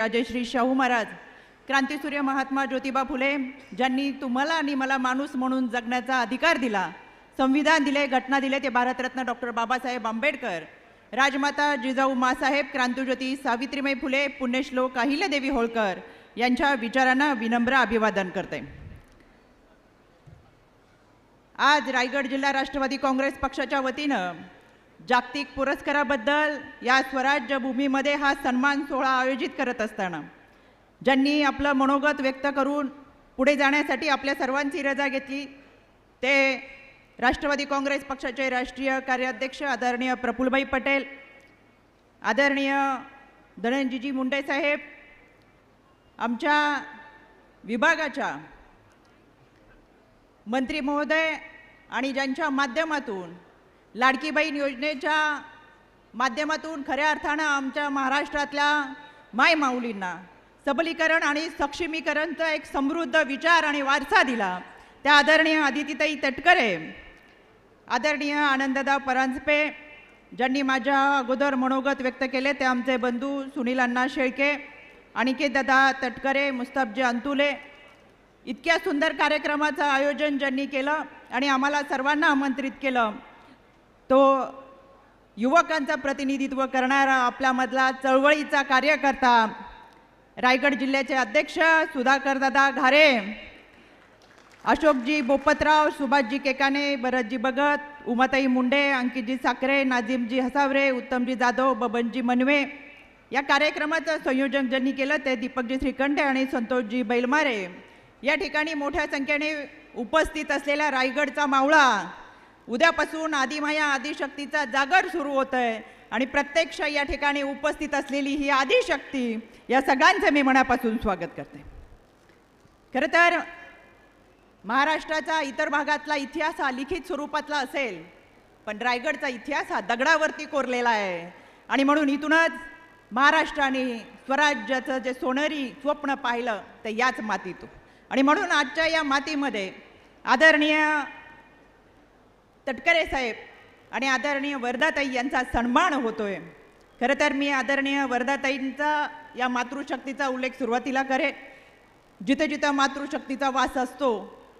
राजश्री शाहू महाराज क्रांतीसूर्य महात्मा ज्योतिबा फुले ज्यांनी तुम्हाला आणि मला माणूस म्हणून जगण्याचा अधिकार दिला संविधान दिले घटना दिले ते भारतरत्न डॉक्टर बाबासाहेब आंबेडकर राजमाता जिजाऊ मासाहेब क्रांतीज्योती सावित्रीबाई फुले पुण्यश्लोक अहिल्यादेवी होळकर यांच्या विचारांना विनम्र अभिवादन करते. आज रायगड जिल्हा राष्ट्रवादी काँग्रेस पक्षाच्या वतीनं जागतिक पुरस्काराबद्दल या स्वराज्य भूमीमध्ये हा सन्मान सोहळा आयोजित करत असताना ज्यांनी आपलं मनोगत व्यक्त करून पुढे जाण्यासाठी आपल्या सर्वांची रजा घेतली ते राष्ट्रवादी काँग्रेस पक्षाचे राष्ट्रीय कार्याध्यक्ष आदरणीय प्रफुल्लभाई पटेल आदरणीय धनंजीजी मुंडे साहेब आमच्या विभागाच्या मंत्री महोदय आणि ज्यांच्या माध्यमातून लाडकी बहीण योजनेच्या माध्यमातून खऱ्या अर्थानं आमच्या महाराष्ट्रातल्या माय माऊलींना सबलीकरण आणि सक्षमीकरणचा एक समृद्ध विचार आणि वारसा दिला. त्या आदरणीय आदितीताई तटकरे आदरणीय आनंददा परांजपे ज्यांनी माझ्या अगोदर मनोगत व्यक्त केले ते आमचे बंधू सुनील अण्णा शेळके अनिकेत दादा तटकरे मुस्ताफजी अंतुले इतक्या सुंदर कार्यक्रमाचं आयोजन ज्यांनी केलं आणि आम्हाला सर्वांना आमंत्रित केलं तो युवकांचं प्रतिनिधित्व करणारा आपल्यामधला चळवळीचा कार्यकर्ता रायगड जिल्ह्याचे अध्यक्ष सुधाकरदादा घारे अशोकजी बोपतराव सुभाषजी केकाने भरतजी भगत उमाताई मुंडे अंकितजी साखरे नाझीमजी हसावरे उत्तमजी जाधव बबनजी मनवे. या कार्यक्रमाचं संयोजन ज्यांनी केलं ते दीपकजी श्रीकंठे आणि संतोषजी बैलमारे. या ठिकाणी मोठ्या संख्येने उपस्थित असलेला रायगडचा मावळा उद्यापासून आदिमाया आदिशक्तीचा जागर सुरू होत आहे आणि प्रत्यक्ष या ठिकाणी उपस्थित असलेली ही आदिशक्ती या सगळ्यांचं मी मनापासून स्वागत करते. खरं तर महाराष्ट्राचा इतर भागातला इतिहास हा लिखित स्वरूपातला असेल पण रायगडचा इतिहास हा दगडावरती कोरलेला आहे. आणि म्हणून इथूनच महाराष्ट्राने स्वराज्याचं जे सोनेरी स्वप्न पाहिलं ते याच मातीतून. आणि म्हणून आजच्या या मातीमध्ये आदरणीय तटकरे साहेब आणि आदरणीय वर्धाताई यांचा सन्मान होतोय. खरं तर मी आदरणीय वर्धाताईंचा या मातृशक्तीचा उल्लेख सुरुवातीला करेन. जिथं जिथं मातृशक्तीचा वास असतो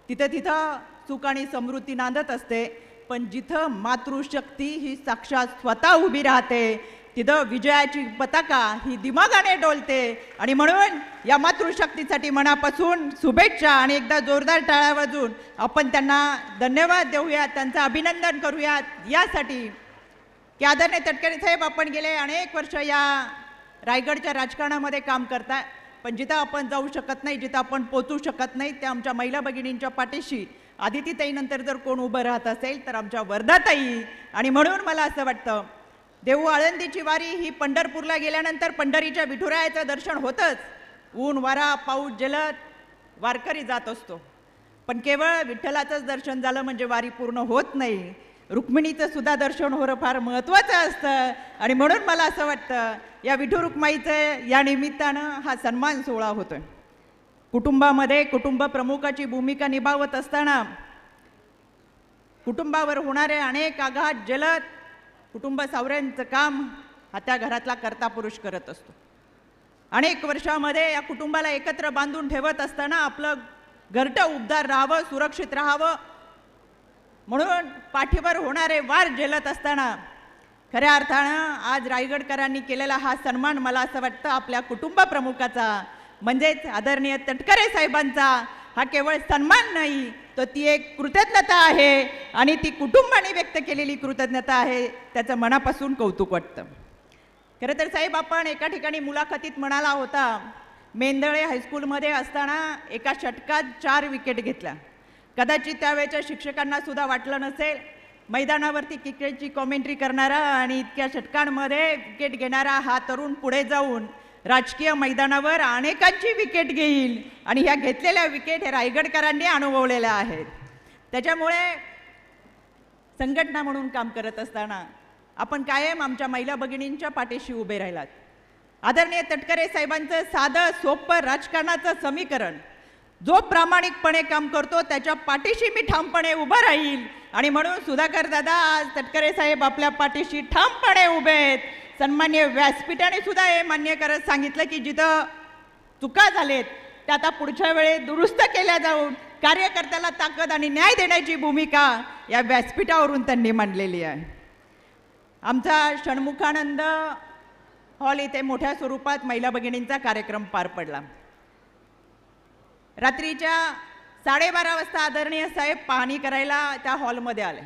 तिथं तिथं सुख आणि समृद्धी नांदत असते. पण जिथं मातृशक्ती ही साक्षात स्वतः उभी राहते तिथं विजयाची पताका ही दिमागाने डोलते. आणि म्हणून या मातृशक्तीसाठी मनापासून शुभेच्छा आणि एकदा जोरदार टाळ्या वाजून आपण त्यांना धन्यवाद देऊयात त्यांचं अभिनंदन करूयात यासाठी की आदरणीय तटकरे साहेब आपण गेले अनेक वर्ष या रायगडच्या राजकारणामध्ये काम करताय पण जिथं आपण जाऊ शकत नाही जिथं आपण पोचू शकत नाही त्या आमच्या महिला भगिनींच्या पाठीशी आदितीताईनंतर जर कोण उभं राहत असेल तर आमच्या वर्धाताई. आणि म्हणून मला असं वाटतं देऊ आळंदीची वारी ही पंढरपूरला गेल्यानंतर पंढरीच्या विठुरायाचं दर्शन होतंच. ऊन वारा पाऊस जलद वारकरी जात असतो. पण केवळ विठ्ठलाचंच दर्शन झालं म्हणजे वारी पूर्ण होत नाही. रुक्मिणीचं सुद्धा दर्शन होणं फार महत्त्वाचं असतं. आणि म्हणून मला असं वाटतं या विठू रुक्माईचं या निमित्तानं हा सन्मान सोहळा होतोय. कुटुंबामध्ये कुटुंब प्रमुखाची भूमिका निभावत असताना कुटुंबावर होणारे अनेक आघात जलद कुटुंब सावऱ्यांचं काम हा त्या घरातला कर्ता पुरुष करत असतो. अनेक वर्षामध्ये या कुटुंबाला एकत्र बांधून ठेवत असताना आपलं घरटं उबदार राहावं सुरक्षित राहावं. म्हणून पाठीवर होणारे वार झेलत असताना खऱ्या अर्थानं आज रायगडकरांनी केलेला हा सन्मान मला असं वाटतं आपल्या कुटुंब प्रमुखाचा म्हणजेच आदरणीय तटकरे साहेबांचा हा केवळ सन्मान नाही तर ती एक कृतज्ञता आहे आणि ती कुटुंबाने व्यक्त केलेली कृतज्ञता आहे त्याचं मनापासून कौतुक वाटतं. खरं तर साहेब आपण एका ठिकाणी मुलाखतीत म्हणाला होता मेंदळे हायस्कूलमध्ये असताना एका षटकात चार विकेट घेतल्या कदाचित त्यावेळेच्या शिक्षकांना सुद्धा वाटलं नसेल मैदानावरती क्रिकेटची कॉमेंट्री करणारा आणि इतक्या षटकांमध्ये विकेट घेणारा हा तरुण पुढे जाऊन राजकीय मैदानावर अनेकांची विकेट घेईल. आणि ह्या घेतलेल्या विकेट हे रायगडकरांनी अनुभवलेल्या आहेत. त्याच्यामुळे संघटना म्हणून काम करत असताना आपण कायम आमच्या महिला भगिनींच्या पाठीशी उभे राहिलात. आदरणीय तटकरे साहेबांचं साधं सोपं राजकारणाचं समीकरण जो प्रामाणिकपणे काम करतो त्याच्या पाठीशी मी ठामपणे उभं राहील. आणि म्हणून सुधाकर दादा आज तटकरे साहेब आपल्या पाठीशी ठामपणे उभे आहेत. सन्मान्य व्यासपीठाने सुद्धा हे मान्य करत सांगितलं की जिथं चुका झालेत त्या आता पुढच्या वेळे दुरुस्त केल्या जाऊन कार्यकर्त्याला ताकद आणि न्याय देण्याची भूमिका या व्यासपीठावरून त्यांनी मांडलेली आहे. आमचा षण्मुखानंद हॉल इथे मोठ्या स्वरूपात महिला भगिनींचा कार्यक्रम पार पडला. रात्रीच्या साडेबारा वाजता आदरणीय साहेब पाहणी करायला त्या हॉलमध्ये आले.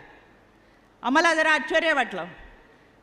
आम्हाला जरा आश्चर्य वाटलं.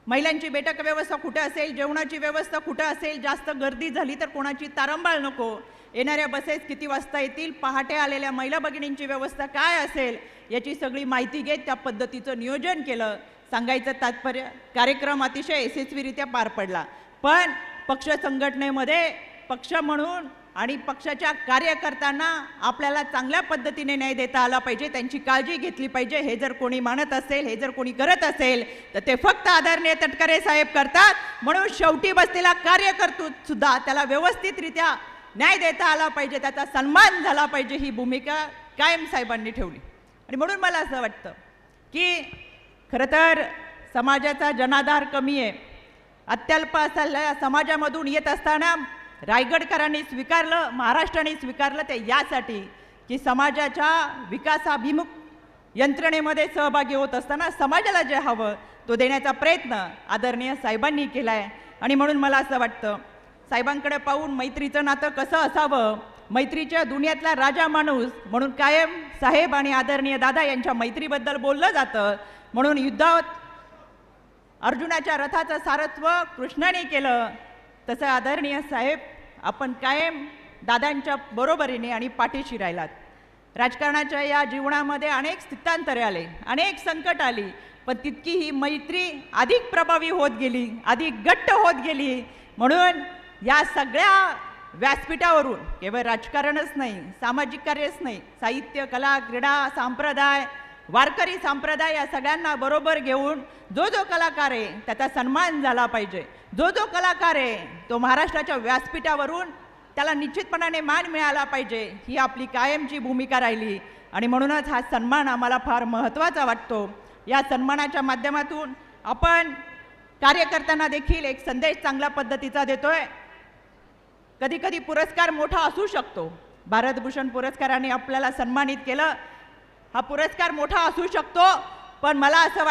महिलांची बैठक व्यवस्था कुठं असेल जेवणाची व्यवस्था कुठं असेल जास्त गर्दी झाली तर कोणाची तारंबाळ नको. येणाऱ्या बसेस किती वाजता येतील पहाटे आलेल्या महिला भगिनींची व्यवस्था काय असेल याची सगळी माहिती घेत त्या पद्धतीचं नियोजन केलं. सांगायचं तात्पर्य कार्यक्रम अतिशय यशस्वीरित्या पार पडला. पण पक्ष संघटनेमध्ये पक्ष म्हणून आणि पक्षाच्या कार्यकर्त्यांना आपल्याला चांगल्या पद्धतीने न्याय देता आला पाहिजे त्यांची काळजी घेतली पाहिजे. हे जर कोणी मानत असेल हे जर कोणी करत असेल तर ते फक्त आदरणीय तटकरे साहेब करतात. म्हणून शेवटी बसलेला कार्यकर्तृ सुद्धा त्याला व्यवस्थितरित्या न्याय देता आला पाहिजे त्याचा सन्मान झाला पाहिजे ही भूमिका कायम साहेबांनी ठेवली. आणि म्हणून मला असं वाटतं की खरं तर समाजाचा जनाधार कमी आहे. अत्यल्प असलेल्या समाजामधून येत असताना रायगडकरांनी स्वीकारलं महाराष्ट्राने स्वीकारलं ते यासाठी की समाजाच्या विकासाभिमुख यंत्रणेमध्ये सहभागी होत असताना समाजाला जे हवं तो देण्याचा प्रयत्न आदरणीय साहेबांनी केला आहे आणि म्हणून मला असं वाटतं साहेबांकडे पाहून मैत्रीचं नातं कसं असावं मैत्रीच्या दुनियातला राजा माणूस म्हणून कायम साहेब आणि आदरणीय दादा यांच्या मैत्रीबद्दल बोललं जातं. म्हणून युद्धात अर्जुनाच्या रथाचं सारत्व कृष्णाने केलं तसं आदरणीय साहेब आपण कायम दादांच्या बरोबरीने आणि पाठीशी राहिलात. राजकारणाच्या या जीवनामध्ये अनेक स्थितांतरे आले अनेक संकट आली पण तितकी ही मैत्री अधिक प्रभावी होत गेली अधिक घट्ट होत गेली. म्हणून या सगळ्या व्यासपीठावरून केवळ राजकारणच नाही सामाजिक कार्यच नाही साहित्य कला क्रीडा संप्रदाय वारकरी संप्रदाय या सगळ्यांना बरोबर घेऊन जो जो कलाकार आहे त्याचा सन्मान झाला पाहिजे. जो जो कलाकार आहे तो महाराष्ट्राच्या व्यासपीठावरून त्याला निश्चितपणाने मान मिळाला पाहिजे ही आपली कायमची भूमिका राहिली. आणि म्हणूनच हा सन्मान आम्हाला फार महत्त्वाचा वाटतो. या सन्मानाच्या माध्यमातून आपण कार्यकर्त्यांना देखील एक संदेश चांगल्या पद्धतीचा देतोय. कधीकधी पुरस्कार मोठा असू शकतो. भारतभूषण पुरस्काराने आपल्याला सन्मानित केलं हा पुरस्कार मोठा असू शकतो पण मला असं